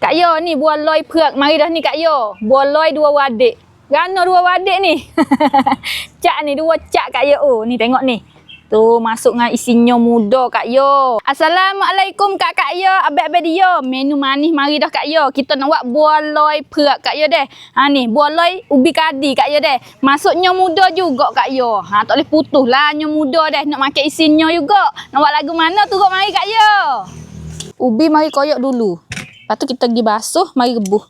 Kak Yo ni buah loy perak mari dah ni Kak Yo. Buah loy dua wadik. Rana dua wadik ni. cak ni dua cak Kak Yo. Oh, ni tengok ni. Tu masuk dengan isinya muda Kak Yo. Assalamualaikum Kak Kak Yo. Abek-abek dia. Menu manis mari dah Kak Yo. Kita nak buat buah loy perak Kak Yo deh. Ha ni buah loy ubi kadi Kak Yo deh. Masuknya muda juga Kak Yo. Ha tak boleh putus lah nyo muda deh. Nak makan isinya juga. Nak buat lagu mana tu kok mari Kak Yo. Ubi mari koyak dulu. Lepas tu kita pergi basuh, mari rebuh.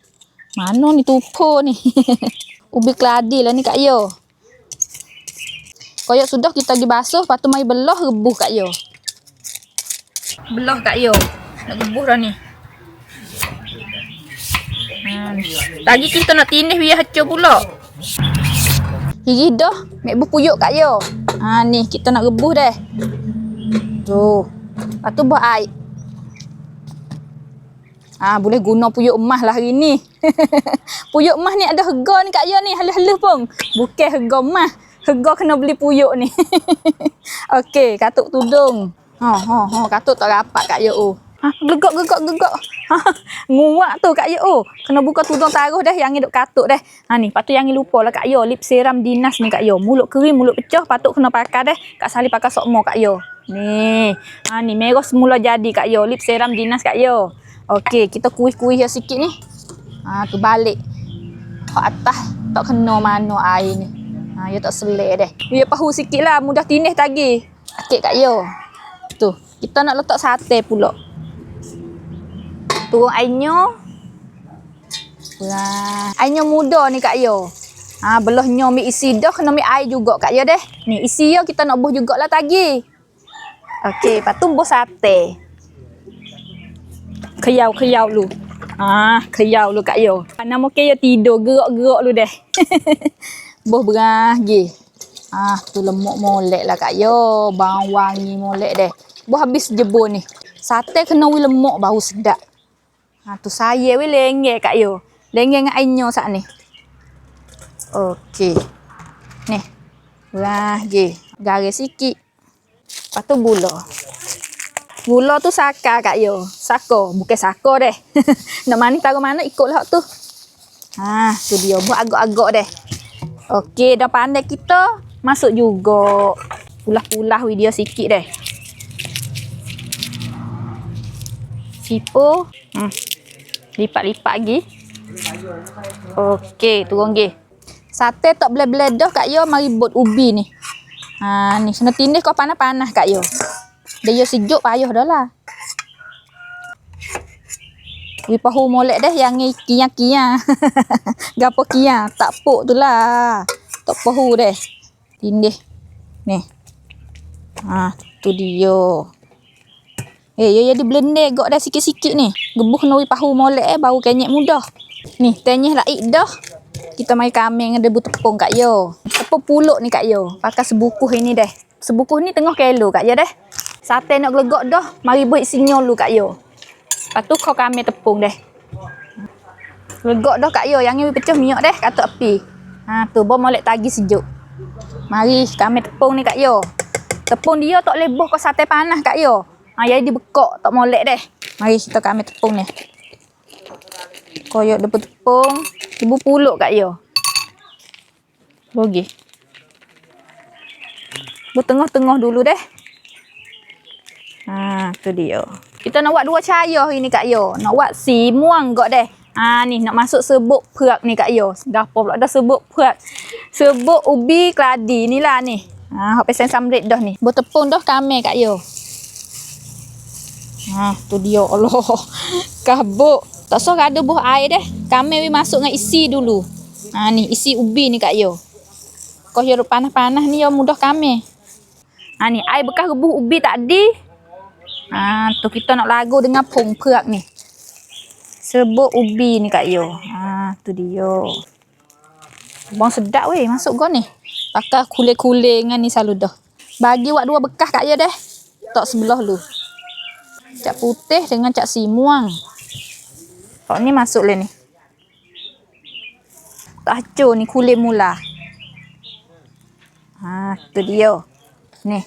Mana ni tupo ni? Ubi keladi lah ni Kak Yo. Koyak sudah kita pergi basuh, lepas tu mari belah rebuh Kak Yo. Belah Kak Yo. Nak rebuh dah ni. Ni. Lagi kita nak tindih biar hacur pula. Gigi dah. Mek buh puyuk Kak Yo. Ha ni kita nak rebuh deh. Tu. Lepas tu buat air. Ah boleh guna puyuk emas lah hari ni. puyuk emas ni ada harga ni Kak Yo ni, halus-halus pun. Bukan harga emas. Harga kena beli puyuk ni. Okey, katuk tudung. Ha ha ha, katuk tak rapat Kak Yo. Oh. Ha, gegak gegak gegak. Ha, nguak tu Kak Yo. Oh. Kena buka tudung taruh dah yang ni duk katuk dah. Ha ni, patut yang ni lupa lah Kak Yo. Lip serum dinas ni Kak Yo. Mulut kering, mulut pecah, patut kena pakai dah. Kak Sali pakai sokmo Kak Yo. Ni. Ha ni merah semula jadi Kak Yo. Lip serum dinas Kak Yo. Okey, kita kuih-kuih ya sikit ni. Ha, tu balik. Kat atas tak kena mana air ni. Ha, ya tak selek deh. Ya pahu sikit lah, mudah tindih tagi. Sikit Kak Yo. Tu, kita nak letak sate pula. Turun airnya. Wah, airnya muda ni Kak Yo. Ha, belahnya mi isi dah kena mi air juga Kak Yo deh. Ni isi ya kita nak buh jugalah Okey, lepas tu buh sate. Keyau keyau lu. Ah, keyau lu Kak Yo. Nama ke yo tidur gerak-gerak lu deh. Boh berah gi. Ah, tu lemuk molek lah Kak Yo. Bang wangi molek deh. Boh habis jebur ni. Sate kena wi lemuk bau sedap. Ha tu saya wi lengge Kak Yo. Lengge dengan ainyo sat ni. Okey. Ni. Berah gi. Garis sikit. Lepas tu gula. Gula tu saka Kak Yo. Sako, bukan sako deh. Nak manis taruh mana ikutlah tu. Ha, tu dia buat agak-agak deh. Okey, dah pandai kita. Masuk juga. Pulah-pulah video sikit deh. Sipo. Hmm. Lipat-lipat lagi. Okey, turun lagi. Sate tak boleh-boleh dah Kak Yo mari buat ubi ni. Ha ni, kena tindih kau panas-panas Kak Yo. Dia yo sejuk payah dah lah. Wi pahu molek dah yang kia-kia. Gapo kia, tak puk tu lah. Tak pahu deh. Tindih. Ni. Ha, tu dia. Eh, yo jadi blender gok dah sikit-sikit ni. Gebuh kena wi pahu molek eh bau kenyek mudah. Ni, tenyeh lah ik dah. Kita mai kambing ada bu tepung Kak Yo. Tepung puluk ni Kak Yo. Pakai sebukuh ini deh. Sebukuh ni tengah kilo Kak Yo deh. Sate nak gelegok dah. Mari buat sinyo lu Kak Yo. Lepas tu kau kami tepung deh. Gelegok dah Kak Yo. Yang ni pecah minyak deh. Katuk api. Ha tu bom molek tagi sejuk. Mari kami tepung ni Kak Yo. Tepung dia tak boleh buh kau sate panas Kak Yo. Ha jadi dibekok tak molek deh. Mari kita kami tepung ni. Koyok depu tepung. Ibu puluk Kak Yo. Bogi. Bu tengah-tengah dulu deh. Ha, tu dia. Kita nak buat dua cahaya hari ni Kak Yo. Nak buat si muang gak deh. Ha ni nak masuk sebuk perak ni Kak Yo. Gapo pula dah sebuk perak. Sebuk ubi keladi ni lah ni. Ha hok pesen samrit dah ni. Bu tepung dah kame Kak Yo. Ha tu dia Allah. Kabuk. Tak usah ada buah air deh. Kame wi masuk dengan isi dulu. Ha ni isi ubi ni Kak Yo. Kau yo panas-panas ni yo mudah kame. Ha ni air bekas rebuh ubi tadi. Ha tu kita nak lagu dengan pung perak ni. Sebut ubi ni Kak Yo. Ha tu dia. Bang sedap weh masuk gua ni. Pakai kulit-kulit dengan ni selalu dah. Bagi buat dua bekas Kak Yo deh. Tak sebelah lu. Cak putih dengan cak simuang. Kau ni masuk le ni. Tak hacur ni kulit mula. Ha, tu dia. Ni.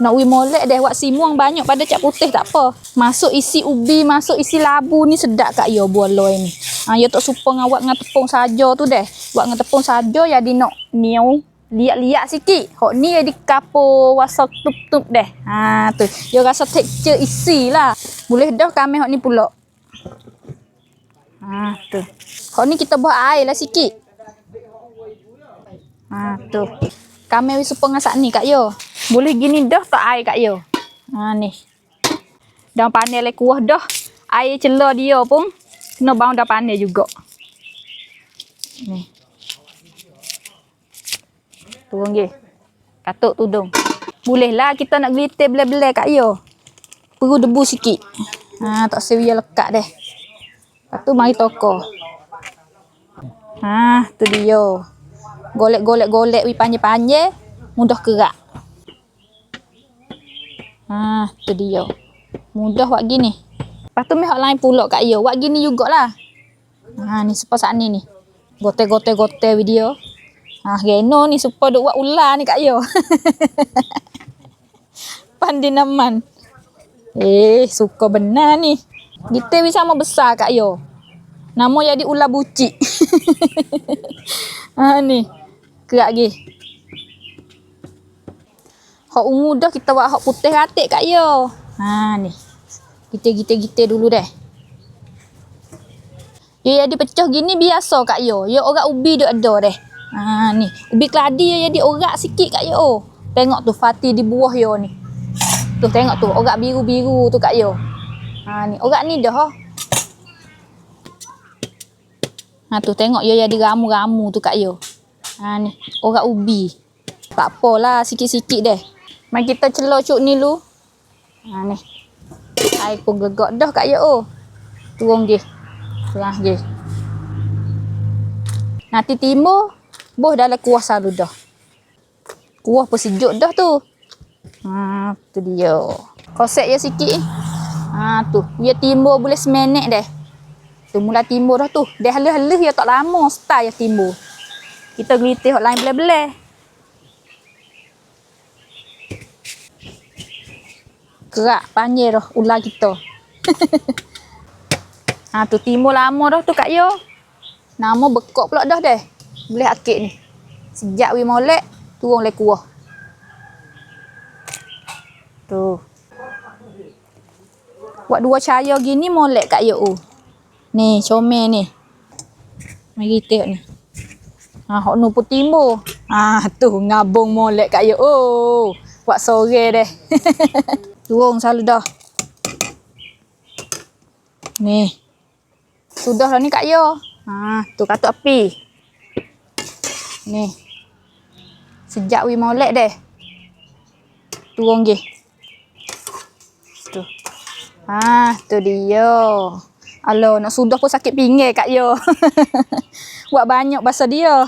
Nak wi molek deh wak simuang banyak pada cap putih tak apa. Masuk isi ubi, masuk isi labu ni sedap kak yo boloi ni. Ha yo tak supa ngawak dengan tepung saja tu deh. Wak dengan tepung saja jadi nak niau liat-liat sikit. Hok ni jadi kapo wasa tup-tup deh. Ha tu. Yo rasa tekstur isi lah. Boleh dah kami hok ni pula. Ha tu. Hok ni kita buat air lah sikit. Ha tu. Kami wis supa ngasak ni kak yo. Boleh gini dah tak air kak yo. Ha ni. Dah pandai le kuah dah. Air celah dia pun kena bau dah pandai juga. Ni. Turun ge. Katuk tudung. Bolehlah kita nak glitter belai-belai kak yo. Perlu debu sikit. Ha tak seria lekat deh. Lepas tu mari toko. Ha tu dia. Golek-golek-golek wi panjang-panjang mudah kerak. Ha tu dia. Mudah buat gini. Lepas tu meh lain pula kat dia. Buat gini jugalah. Ha ni sepa saat ni ni. Gote-gote-gote video. Ha geno ni supaya duk buat ular ni kat dia. Pandai naman. Eh, suka benar ni. Kita ni sama besar kat yo. Nama jadi ular bucik. ha ni. Kerak lagi. Hak ungu dah kita buat hak putih ratik kat yo. Ha ni. Kita-kita-kita dulu deh. Dia jadi pecah gini biasa kat yo. Yo orang ubi duk ada deh. Ha ni. Ubi keladi yo jadi orak sikit kat yo. Tengok tu Fatih di buah yo ni. Tu tengok tu orak biru-biru tu kat yo. Ha ni orak ni dah. ha. Tu tengok yo jadi ramu-ramu tu kat yo. Ha ni orak ubi. Tak apalah sikit-sikit deh. Mari kita celah cuk ni lu. Ha ni. Air pun gegak dah kat yo. Oh. Turun ge. Tengah ge. Nanti timur boh dalam kuah selalu dah. Kuah pun sejuk dah tu. Ha, tu dia. Kosek je sikit. eh. Ha, tu. Dia timbul boleh seminit deh. Tu mula timbul dah tu. Dia halus-halus dia tak lama start dia timbul. Kita gelitih hot lain belai-belai. Kerak panjang dah ular kita. ha tu timbul lama dah tu kat yo. Nama bekok pula dah deh. Boleh akik ni. Sejak wi molek turun le kuah. Tu. Buat dua cahaya gini molek kat oh. Ni comel ni. Mari tengok ni. Ha hok nu pun timbul. Ha tu ngabung molek kat yo. Oh. Buat sore deh. Turun selalu dah. Ni. Sudah dah ni kat yo. Ha tu katuk api. Ni. Sejak wi molek deh. Turun ge. Ha, tu dia. Alo, nak sudah pun sakit pinggir kat yo. Buat banyak bahasa dia.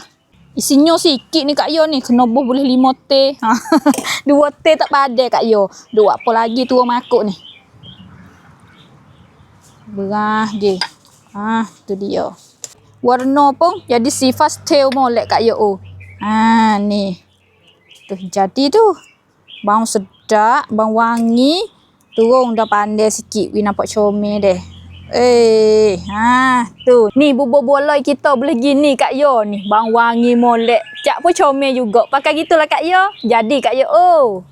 Isinya sikit ni kat yo ni. Kena buh boleh lima teh. Ha. Dua teh tak padai kat yo. Dua apa lagi tu makuk ni. Berah je. Ha, tu dia. Warna pun jadi sifat tail molek kat yo. Ha, ni. Tu jadi tu. Bau sedap, bau wangi. Turun dah pandai sikit. We nampak comel deh. Eh, ha, tu. Ni bubur boloi kita boleh gini Kak Yo ni. Bang wangi molek. Cak pun comel juga. Pakai gitulah Kak Yo. Jadi Kak Yo. Oh.